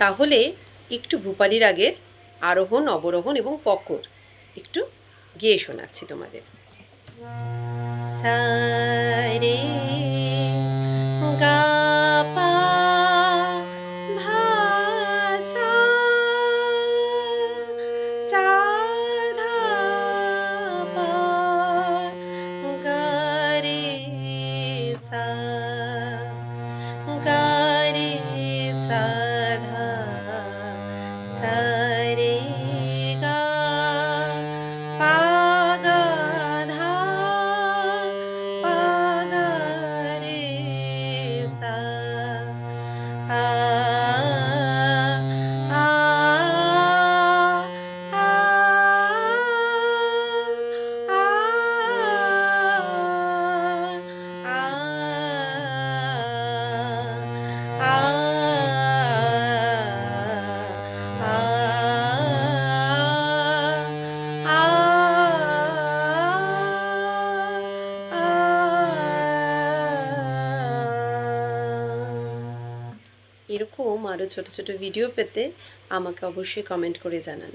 তাহলে একটু ভূপালির আগের আরোহণ, অবরোহণ এবং পকর। একটু গিয়ে শোনাচ্ছি তোমাদের। সারে গা পা रे এরকম আরও ছোট ছোট ভিডিও পেতে আমাকে অবশ্যই কমেন্ট করে জানান।